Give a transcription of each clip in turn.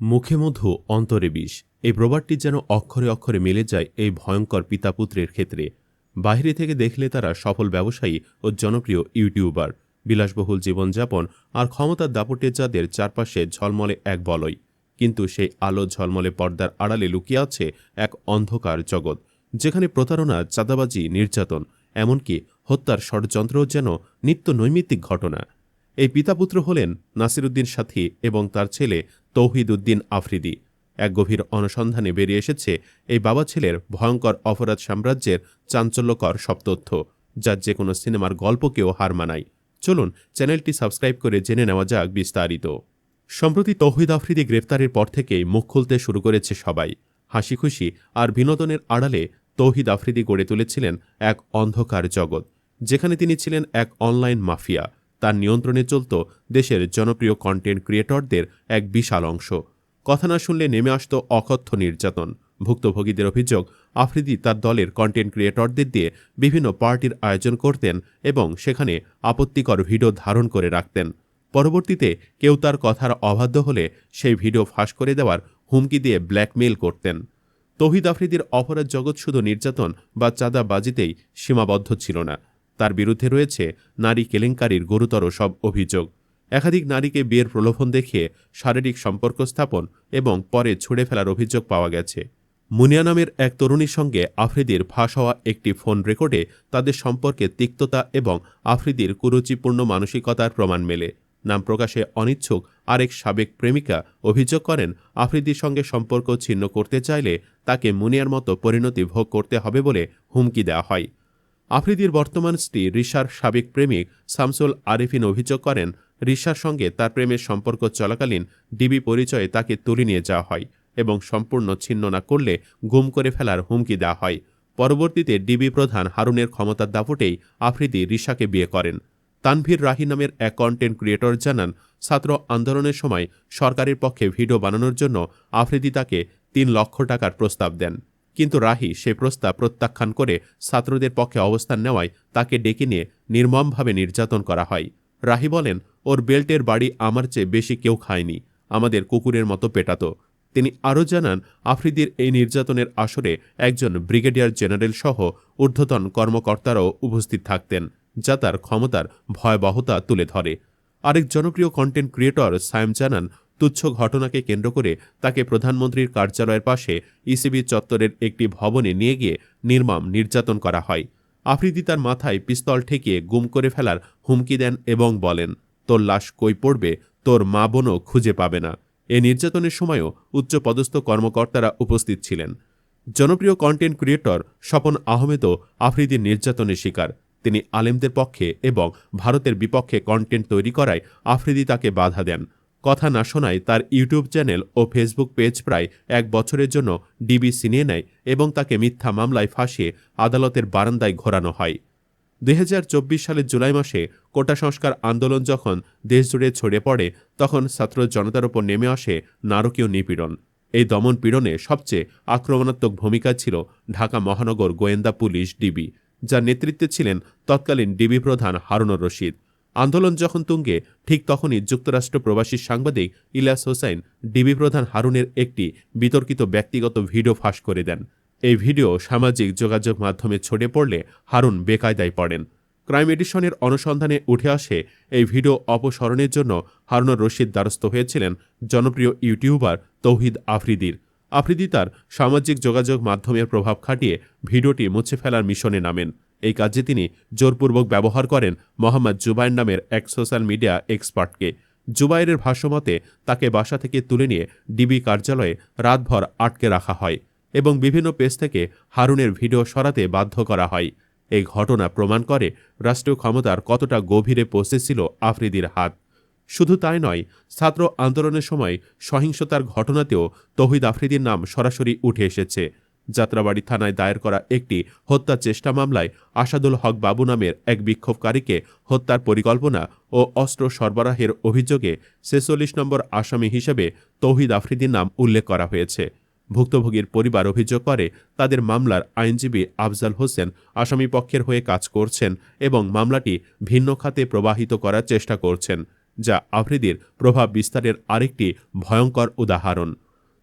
মুখে মধু, অন্তরে বিষ। এই প্রবাদটি যেন অক্ষরে অক্ষরে মিলে যায় এই ভয়ঙ্কর পিতাপুত্রের ক্ষেত্রে। বাইরে থেকে দেখলে তারা সফল ব্যবসায়ী ও জনপ্রিয় ইউটিউবার। বিলাসবহুল জীবনযাপন আর ক্ষমতার দাপটে যাদের চারপাশে ঝলমলে এক বলয়। কিন্তু সেই আলো ঝলমলে পর্দার আড়ালে লুকিয়ে আছে এক অন্ধকার জগৎ, যেখানে প্রতারণা, চাঁদাবাজি, নির্যাতন, এমনকি হত্যার ষড়যন্ত্রও যেন নিত্য নৈমিত্তিক ঘটনা। এই পিতাপুত্র হলেন নাসিরুদ্দিন সাথী এবং তার ছেলে তৌহিদ উদ্দিন আফ্রিদি। এক গভীর অনুসন্ধানে বেরিয়ে এসেছে এই বাবা ছেলের ভয়ঙ্কর অপরাধ সাম্রাজ্যের চাঞ্চল্যকর সব তথ্য, যা যে কোনো সিনেমার গল্পকেও হার মানায়। চলুন চ্যানেলটি সাবস্ক্রাইব করে জেনে নেওয়া যাক বিস্তারিত। সম্প্রতি তৌহিদ আফ্রিদি গ্রেপ্তারের পর থেকেই মুখ খুলতে শুরু করেছে সবাই। হাসি খুশি আর বিনোদনের আড়ালে তৌহিদ আফ্রিদি গড়ে তুলেছিলেন এক অন্ধকার জগৎ, যেখানে তিনি ছিলেন এক অনলাইন মাফিয়া। তার নিয়ন্ত্রণে চলত দেশের জনপ্রিয় কন্টেন্ট ক্রিয়েটরদের এক বিশাল অংশ। কথা না শুনলে নেমে আসত অকথ্য নির্যাতন। ভুক্তভোগীদের অভিযোগ, আফ্রিদি তার দলের কন্টেন্ট ক্রিয়েটরদের দিয়ে বিভিন্ন পার্টির আয়োজন করতেন এবং সেখানে আপত্তিকর ভিডিও ধারণ করে রাখতেন। পরবর্তীতে কেউ তার কথার অবাধ্য হলে সেই ভিডিও ফাঁস করে দেওয়ার হুমকি দিয়ে ব্ল্যাকমেইল করতেন। তহিদ আফ্রিদির অপরাধ জগৎ শুধু নির্যাতন বা চাঁদাবাজিতেই সীমাবদ্ধ ছিল না। তার বিরুদ্ধে রয়েছে নারী কেলেঙ্কারির গুরুতর সব অভিযোগ। একাধিক নারীকে বিয়ের প্রলোভন দেখিয়ে শারীরিক সম্পর্ক স্থাপন এবং পরে ছুড়ে ফেলার অভিযোগ পাওয়া গেছে। মুনিয়া নামের এক তরুণীর সঙ্গে আফ্রিদির ফাঁস হওয়া একটি ফোন রেকর্ডে তাদের সম্পর্কে তিক্ততা এবং আফ্রিদির কুরুচিপূর্ণ মানসিকতার প্রমাণ মেলে। নাম প্রকাশে অনিচ্ছুক আরেক সাবেক প্রেমিকা অভিযোগ করেন, আফ্রিদির সঙ্গে সম্পর্ক ছিন্ন করতে চাইলে তাকে মুনিয়ার মতো পরিণতি ভোগ করতে হবে বলে হুমকি দেওয়া হয়। আফ্রিদির বর্তমান স্ত্রী রিশার সাবেক প্রেমিক শামসুল আরিফিন অভিযোগ করেন, রিশার সঙ্গে তার প্রেমের সম্পর্ক চলাকালীন ডিবি পরিচয়ে তাকে তুলে নিয়ে যাওয়া হয় এবং সম্পূর্ণ ছিন্ন না করলে গুম করে ফেলার হুমকি দেওয়া হয়। পরবর্তীতে ডিবি প্রধান হারুনের ক্ষমতার দাপটেই আফ্রিদি রিশাকে বিয়ে করেন। তানভীর রাহি নামের এক কন্টেন্ট ক্রিয়েটর জানান, ছাত্র আন্দোলনের সময় সরকারের পক্ষে ভিডিও বানানোর জন্য আফ্রিদি তাকে তিন লক্ষ টাকার প্রস্তাব দেন। কিন্তু রাহি সে প্রস্তাব প্রত্যাখ্যান করে ছাত্রদের পক্ষে অবস্থান নেওয়ায় তাকে ডেকে নিয়ে নির্মমভাবে নির্যাতন করা হয়। রাহি বলেন, ওর বেল্টের বাড়ি আমার চেয়ে বেশি কেউ খায়নি। আমাদের কুকুরের মতো পেটাত। তিনি আরও জানান, আফ্রিদির এই নির্যাতনের আসরে একজন ব্রিগেডিয়ার জেনারেল সহ ঊর্ধ্বতন কর্মকর্তারাও উপস্থিত থাকতেন, যা তার ক্ষমতার ভয়াবহতা তুলে ধরে। আরেক জনপ্রিয় কন্টেন্ট ক্রিয়েটর সায়েম জানান তুচ্ছ ঘটনাকে কেন্দ্র করে তাকে প্রধানমন্ত্রীর কার্যালয়ের পাশে ইসিবি চত্বরের একটি ভবনে নিয়ে গিয়ে নির্মম নির্যাতন করা হয়। আফ্রিদি তার মাথায় পিস্তল ঠেকিয়ে গুম করে ফেলার হুমকি দেন এবং বলেন, তোর লাশ কই পড়বে? তোর মা বোনও খুঁজে পাবে না। এ নির্যাতনের সময়ও উচ্চপদস্থ কর্মকর্তারা উপস্থিত ছিলেন। জনপ্রিয় কন্টেন্ট ক্রিয়েটর স্বপন আহমেদও আফ্রিদির নির্যাতনের শিকার। তিনি আলেমদের পক্ষে এবং ভারতের বিপক্ষে কন্টেন্ট তৈরি করায় আফ্রিদি তাকে বাধা দেন। কথা না শোনায় তার ইউটিউব চ্যানেল ও ফেসবুক পেজ প্রায় এক বছরের জন্য ডিবি ছিনিয়ে নেয় এবং তাকে মিথ্যা মামলায় ফাঁসিয়ে আদালতের বারান্দায় ঘোরানো হয়। দুই হাজার চব্বিশ সালের জুলাই মাসে কোটা সংস্কার আন্দোলন যখন দেশজুড়ে ছড়িয়ে পড়ে, তখন ছাত্র জনতার ওপর নেমে আসে নারকীয় নিপীড়ন। এই দমন পীড়নে সবচেয়ে আক্রমণাত্মক ভূমিকা ছিল ঢাকা মহানগর গোয়েন্দা পুলিশ ডিবি, যার নেতৃত্বে ছিলেন তৎকালীন ডিবি প্রধান হারুনুর রশিদ। আন্দোলন যখন তুঙ্গে, ঠিক তখনই যুক্তরাষ্ট্র প্রবাসী সাংবাদিক ইলিয়াস হোসাইন ডিবি প্রধান হারুনের একটি বিতর্কিত ব্যক্তিগত ভিডিও ফাঁস করে দেন। এই ভিডিও সামাজিক যোগাযোগ মাধ্যমে ছড়িয়ে পড়লে হারুন বেকায়দায় পড়েন। ক্রাইম এডিশনের অনুসন্ধানে উঠে আসে, এই ভিডিও অপসরণের জন্য হারুনুর রশিদ দ্বারস্থ হয়েছিলেন জনপ্রিয় ইউটিউবার তৌহিদ আফ্রিদির। আফ্রিদি তার সামাজিক যোগাযোগ মাধ্যমের প্রভাব খাটিয়ে ভিডিওটি মুছে ফেলার মিশনে নামেন। এই কাজে তিনি জোরপূর্বক ব্যবহার করেন মোহাম্মদ জুবাইর নামের এক সোশ্যাল মিডিয়া এক্সপার্টকে। জুবাইরের ভাষ্যমতে, তাকে বাসা থেকে তুলে নিয়ে ডিবি কার্যালয়ে রাতভর আটকে রাখা হয় এবং বিভিন্ন পেজ থেকে হারুনের ভিডিও সরাতে বাধ্য করা হয়। এই ঘটনা প্রমাণ করে রাষ্ট্রীয় ক্ষমতার কতটা গভীরে পৌঁছেছিল আফ্রিদির হাত। শুধু তাই নয়, ছাত্র আন্দোলনের সময় সহিংসতার ঘটনাতেও তহিদ আফ্রিদির নাম সরাসরি উঠে এসেছে। যাত্রাবাড়ি থানায় দায়ের করা একটি হত্যা চেষ্টা মামলায় আসাদুল হক বাবু নামের এক বিক্ষোভকারীকে হত্যার পরিকল্পনা ও অস্ত্র সরবরাহের অভিযোগে ছেচল্লিশ নম্বর আসামি হিসেবে তৌহিদ আফ্রিদির নাম উল্লেখ করা হয়েছে। ভুক্তভোগীর পরিবার অভিযোগ করে, তাদের মামলার আইনজীবী আফজাল হোসেন আসামি পক্ষের হয়ে কাজ করছেন এবং মামলাটি ভিন্ন খাতে প্রবাহিত করার চেষ্টা করছেন, যা আফ্রিদির প্রভাব বিস্তারের আরেকটি ভয়ঙ্কর উদাহরণ।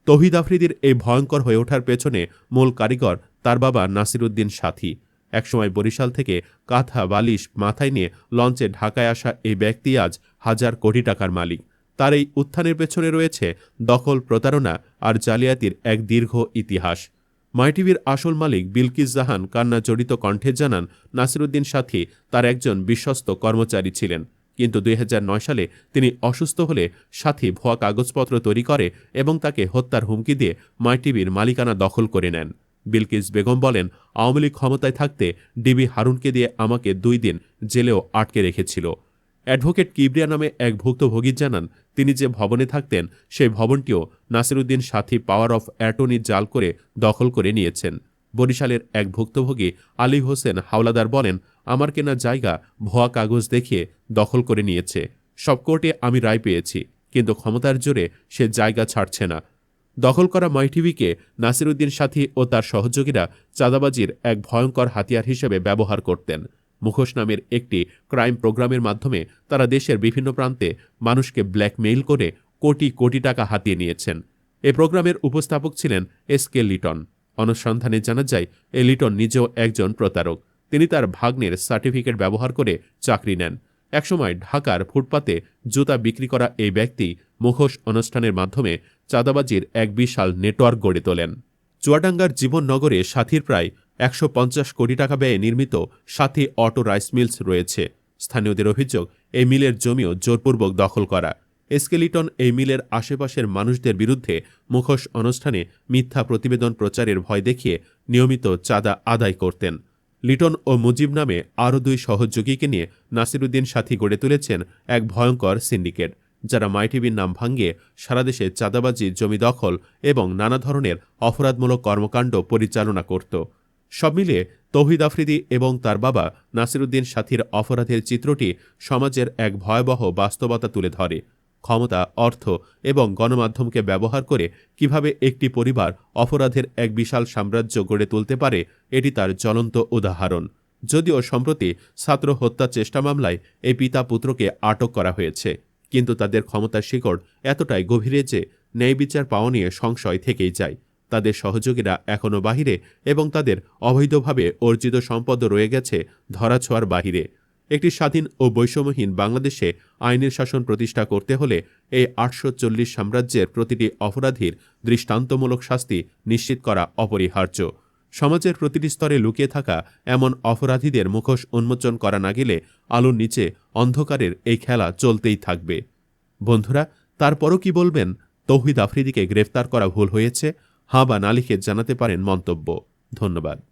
তহিদ আফ্রিদির এই ভয়ঙ্কর হয়ে ওঠার পেছনে মূল কারিগর তার বাবা নাসিরুদ্দিন সাথী। একসময় বরিশাল থেকে কাঁথা, বালিশ মাথায় নিয়ে লঞ্চে ঢাকায় আসা এই ব্যক্তি আজ হাজার কোটি টাকার মালিক। তার এই উত্থানের পেছনে রয়েছে দখল, প্রতারণা আর জালিয়াতির এক দীর্ঘ ইতিহাস। মাইটিভির আসল মালিক বিলকিস জাহান কান্না জড়িত কণ্ঠে জানান নাসিরুদ্দিন সাথী তার একজন বিশ্বস্ত কর্মচারী ছিলেন। কিন্তু দুই হাজার নয় সালে তিনি অসুস্থ হলে সাথী ভুয়া কাগজপত্র তৈরি করে এবং তাকে হত্যার হুমকি দিয়ে মাইটিভির মালিকানা দখল করে নেন। বিলকিস বেগম বলেন, আওয়ামী লীগ ক্ষমতায় থাকতে ডিবি হারুনকে দিয়ে আমাকে দুই দিন জেলেও আটকে রেখেছিল। অ্যাডভোকেট কিবরিয়া নামে এক ভুক্তভোগী জানান, তিনি যে ভবনে থাকতেন, সেই ভবনটিও নাসিরুদ্দিন সাথী পাওয়ার অফ অ্যাটর্নি জাল করে দখল করে নিয়েছেন। বরিশালের এক ভুক্তভোগী আলী হোসেন হাওলাদার বলেন আমার কেনা জায়গা ভুয়া কাগজ দেখিয়ে দখল করে নিয়েছে। সব কোর্টে আমি রায় পেয়েছি, কিন্তু ক্ষমতার জোরে সে জায়গা ছাড়ছে না। দখল করা মাইটিভিকে নাসিরুদ্দিন সাথী ও তার সহযোগীরা চাঁদাবাজির এক ভয়ঙ্কর হাতিয়ার হিসেবে ব্যবহার করতেন। মুখোশ নামের একটি ক্রাইম প্রোগ্রামের মাধ্যমে তারা দেশের বিভিন্ন প্রান্তে মানুষকে ব্ল্যাকমেইল করে কোটি কোটি টাকা হাতিয়ে নিয়েছেন। এ প্রোগ্রামের উপস্থাপক ছিলেন এস কে লিটন। অনুসন্ধানে জানা যায়, এ লিটন নিজেও একজন প্রতারক। তিনি তার ভাগ্নের সার্টিফিকেট ব্যবহার করে চাকরি নেন। একসময় ঢাকার ফুটপাতে জুতা বিক্রি করা এই ব্যক্তি মুখোশ অনুষ্ঠানের মাধ্যমে চাঁদাবাজির এক বিশাল নেটওয়ার্ক গড়ে তোলেন। চুয়াডাঙ্গার জীবননগরে সাথীর প্রায় একশো পঞ্চাশ কোটি টাকা ব্যয়ে নির্মিত সাথী অটো রাইস মিলস রয়েছে। স্থানীয়দের অভিযোগ, এই মিলের জমিও জোরপূর্বক দখল করা। এসকেলিটন এই মিলের আশেপাশের মানুষদের বিরুদ্ধে মুখোশ অনুষ্ঠানে মিথ্যা প্রতিবেদন প্রচারের ভয় দেখিয়ে নিয়মিত চাঁদা আদায় করতেন। লিটন ও মুজিব নামে আরও দুই সহযোগীকে নিয়ে নাসিরুদ্দিন সাথী গড়ে তুলেছেন এক ভয়ঙ্কর সিন্ডিকেট, যারা মাইটিভির নাম ভাঙ্গিয়ে সারা দেশে চাঁদাবাজি, জমি দখল এবং নানা ধরনের অপরাধমূলক কর্মকাণ্ড পরিচালনা করত। সব মিলিয়ে তৌহিদ আফ্রিদি এবং তার বাবা নাসিরুদ্দিন সাথীর অপরাধের চিত্রটি সমাজের এক ভয়াবহ বাস্তবতা তুলে ধরে। ক্ষমতা, অর্থ এবং গণমাধ্যমকে ব্যবহার করে কীভাবে একটি পরিবার অপরাধের এক বিশাল সাম্রাজ্য গড়ে তুলতে পারে, এটি তার জ্বলন্ত উদাহরণ। যদিও সম্প্রতি ছাত্র হত্যা চেষ্টা মামলায় এই পিতা পুত্রকে আটক করা হয়েছে, কিন্তু তাদের ক্ষমতার শিকড় এতটাই গভীরে যে ন্যায় বিচার পাওয়া নিয়ে সংশয় থেকেই যায়। তাদের সহযোগীরা এখনও বাহিরে এবং তাদের অবৈধভাবে অর্জিত সম্পদ রয়ে গেছে ধরাছোঁয়ার বাহিরে। একটি স্বাধীন ও বৈষম্যহীন বাংলাদেশে আইনের শাসন প্রতিষ্ঠা করতে হলে এই আটশো চল্লিশ সাম্রাজ্যের প্রতিটি অপরাধীর দৃষ্টান্তমূলক শাস্তি নিশ্চিত করা অপরিহার্য। সমাজের প্রতিটি স্তরে লুকিয়ে থাকা এমন অপরাধীদের মুখোশ উন্মোচন করা না গেলে আলোর নিচে অন্ধকারের এই খেলা চলতেই থাকবে। বন্ধুরা, তারপরও কি বলবেন? তৌহিদ আফ্রিদিকে গ্রেফতার করা ভুল হয়েছে? হাঁ বা না লিখে জানাতে পারেন মন্তব্য। ধন্যবাদ।